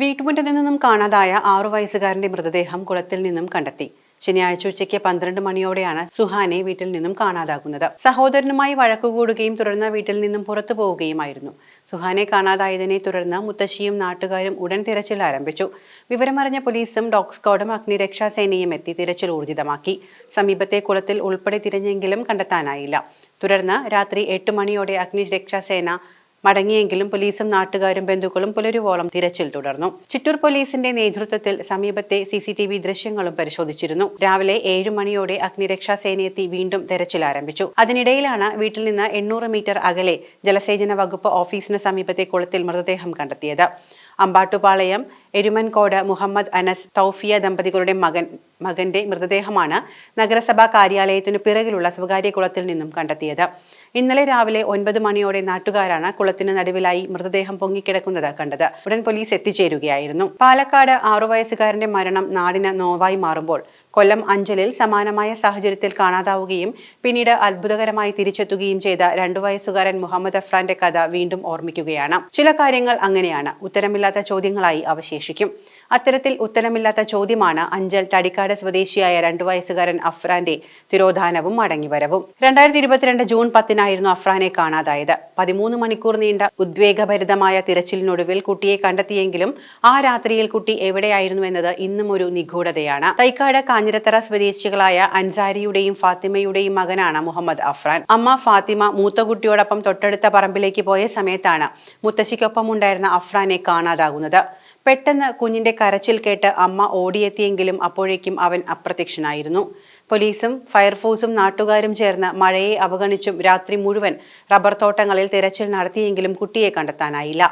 വീട്ടുമുറ്റത്തു നിന്നും കാണാതായ ആറു വയസ്സുകാരന്റെ മൃതദേഹം കുളത്തിൽ നിന്നും കണ്ടെത്തി. ശനിയാഴ്ച ഉച്ചയ്ക്ക് പന്ത്രണ്ട് മണിയോടെയാണ് സുഹാനെ വീട്ടിൽ നിന്നും കാണാതാകുന്നത്. സഹോദരനുമായി വഴക്കുകൂടുകയും തുടർന്ന് വീട്ടിൽ നിന്നും പുറത്തു പോവുകയുമായിരുന്നു. സുഹാനെ കാണാതായതിനെ തുടർന്ന് മുത്തശ്ശിയും നാട്ടുകാരും ഉടൻ തിരച്ചിൽ ആരംഭിച്ചു. വിവരമറിഞ്ഞ പോലീസും ഡോഗ് സ്ക്വാഡും അഗ്നിരക്ഷാ സേനയും എത്തി തിരച്ചിൽ ഊർജിതമാക്കി. സമീപത്തെ കുളത്തിൽ ഉൾപ്പെടെ തിരഞ്ഞെങ്കിലും കണ്ടെത്താനായില്ല. തുടർന്ന് രാത്രി എട്ട് മണിയോടെ അഗ്നിരക്ഷാ സേന മടങ്ങിയെങ്കിലും പോലീസും നാട്ടുകാരും ബന്ധുക്കളും പുലരുവോളം തിരച്ചിൽ തുടർന്നു. ചിറ്റൂർ പോലീസിന്റെ നേതൃത്വത്തിൽ സമീപത്തെ സി സി ടി വി ദൃശ്യങ്ങളും പരിശോധിച്ചിരുന്നു. രാവിലെ ഏഴു മണിയോടെ അഗ്നിരക്ഷാ സേനയെത്തി വീണ്ടും തെരച്ചിൽ ആരംഭിച്ചു. അതിനിടയിലാണ് വീട്ടിൽ നിന്ന് എണ്ണൂറ് മീറ്റർ അകലെ ജലസേചന വകുപ്പ് ഓഫീസിന് സമീപത്തെ കുളത്തിൽ മൃതദേഹം കണ്ടെത്തിയത്. അമ്പാട്ടുപാളയം എരുമൻകോട് മുഹമ്മദ് അനസ് തൗഫിയ ദമ്പതികളുടെ മകൻ മകന്റെ മൃതദേഹമാണ് നഗരസഭാ കാര്യാലയത്തിനു പിറകിലുള്ള സ്വകാര്യ കുളത്തിൽ നിന്നും കണ്ടെത്തിയത്. ഇന്നലെ രാവിലെ ഒൻപത് മണിയോടെ നാട്ടുകാരാണ് കുളത്തിന് നടുവിലായി മൃതദേഹം പൊങ്ങിക്കിടക്കുന്നത് കണ്ടത്. ഉടൻ പോലീസ് എത്തിച്ചേരുകയായിരുന്നു. പാലക്കാട് ആറു വയസ്സുകാരന്റെ മരണം നാടിന് നോവായി മാറുമ്പോൾ കൊല്ലം അഞ്ചലിൽ സമാനമായ സാഹചര്യത്തിൽ കാണാതാവുകയും പിന്നീട് അത്ഭുതകരമായി തിരിച്ചെത്തുകയും ചെയ്ത രണ്ടു വയസ്സുകാരൻ മുഹമ്മദ് അഫ്രാന്റെ കഥ വീണ്ടും ഓർമ്മിക്കുകയാണ്. ചില കാര്യങ്ങൾ അങ്ങനെയാണ്. ഉത്തരമില്ലാത്ത ചോദ്യങ്ങളായി അവശേഷിക്കും അത്തരത്തിൽ ഉത്തരമില്ലാത്ത ചോദ്യമാണ് അഞ്ചൽ തടിക്കാട് സ്വദേശിയായ രണ്ടു വയസ്സുകാരൻ അഫ്രാന്റെ തിരോധാനവും മടങ്ങിവരവും. രണ്ടായിരത്തി ഇരുപത്തിരണ്ട് ജൂൺ പത്തിനായിരുന്നു അഫ്രാനെ കാണാതായത്. പതിമൂന്ന് മണിക്കൂർ നീണ്ട ഉദ്വേഗഭരിതമായ തിരച്ചിലിനൊടുവിൽ കുട്ടിയെ കണ്ടെത്തിയെങ്കിലും ആ രാത്രിയിൽ കുട്ടി എവിടെയായിരുന്നു എന്നത് ഇന്നും ഒരു നിഗൂഢതയാണ്. തൈക്കാട് കാഞ്ഞിരത്തറ സ്വദേശികളായ അൻസാരിയുടെയും ഫാത്തിമയുടെയും മകനാണ് മുഹമ്മദ് അഫ്രാൻ. അമ്മ ഫാത്തിമ മൂത്ത കുട്ടിയോടൊപ്പം തൊട്ടടുത്ത പറമ്പിലേക്ക് പോയ സമയത്താണ് മുത്തശ്ശിക്കൊപ്പം ഉണ്ടായിരുന്ന അഫ്രാനെ കാണാതാകുന്നത്. പെട്ടെന്ന് കുഞ്ഞിന്റെ കരച്ചിൽ കേട്ട് അമ്മ ഓടിയെത്തിയെങ്കിലും അപ്പോഴേക്കും അവൻ അപ്രത്യക്ഷനായിരുന്നു. പോലീസും ഫയർഫോഴ്സും നാട്ടുകാരും ചേർന്ന് മഴയെ അവഗണിച്ചും രാത്രി മുഴുവൻ റബ്ബർ തോട്ടങ്ങളിൽ തിരച്ചിൽ നടത്തിയെങ്കിലും കുട്ടിയെ കണ്ടെത്താനായില്ല.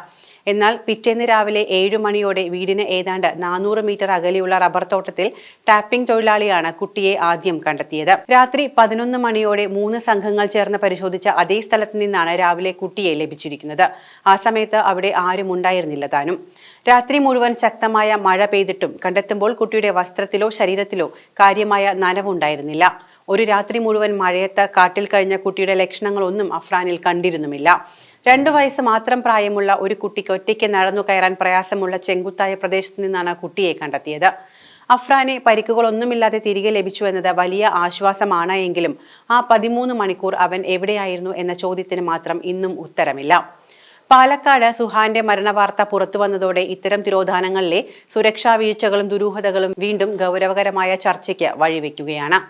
എന്നാൽ പിറ്റേന്ന് രാവിലെ ഏഴു മണിയോടെ വീടിന് ഏതാണ്ട് നാനൂറ് മീറ്റർ അകലെയുള്ള റബ്ബർ തോട്ടത്തിൽ ടാപ്പിംഗ് തൊഴിലാളിയാണ് കുട്ടിയെ ആദ്യം കണ്ടെത്തിയത്. രാത്രി പതിനൊന്ന് മണിയോടെ മൂന്ന് സംഘങ്ങൾ ചേർന്ന് പരിശോധിച്ച അതേ സ്ഥലത്ത് നിന്നാണ് രാവിലെ കുട്ടിയെ ലഭിച്ചിരിക്കുന്നത്. ആ സമയത്ത് അവിടെ ആരും ഉണ്ടായിരുന്നില്ല താനും. രാത്രി മുഴുവൻ ശക്തമായ മഴ പെയ്തിട്ടും കണ്ടെത്തുമ്പോൾ കുട്ടിയുടെ വസ്ത്രത്തിലോ ശരീരത്തിലോ കാര്യമായ നനവുണ്ടായിരുന്നില്ല. ഒരു രാത്രി മുഴുവൻ മഴയത്ത് കാട്ടിൽ കഴിഞ്ഞ കുട്ടിയുടെ ലക്ഷണങ്ങളൊന്നും അഫ്രാനിൽ കണ്ടിരുന്നുമില്ല. രണ്ടു വയസ്സ് മാത്രം പ്രായമുള്ള ഒരു കുട്ടിക്ക് ഒറ്റയ്ക്ക് നടന്നു കയറാൻ പ്രയാസമുള്ള ചെങ്കുത്തായ പ്രദേശത്ത് നിന്നാണ് കുട്ടിയെ കണ്ടെത്തിയത്. അഫ്രാനെ പരിക്കുകളൊന്നുമില്ലാതെ തിരികെ ലഭിച്ചു എന്നത് വലിയ ആശ്വാസമാണ് എങ്കിലും ആ പതിമൂന്ന് മണിക്കൂർ അവൻ എവിടെയായിരുന്നു എന്ന ചോദ്യത്തിന് മാത്രം ഇന്നും ഉത്തരമില്ല. പാലക്കാട് സുഹാന്റെ മരണവാർത്ത പുറത്തു വന്നതോടെ ഇത്തരം തിരോധാനങ്ങളിലെ സുരക്ഷാ വീഴ്ചകളും ദുരൂഹതകളും വീണ്ടും ഗൗരവകരമായ ചർച്ചയ്ക്ക് വഴിവെക്കുകയാണ്.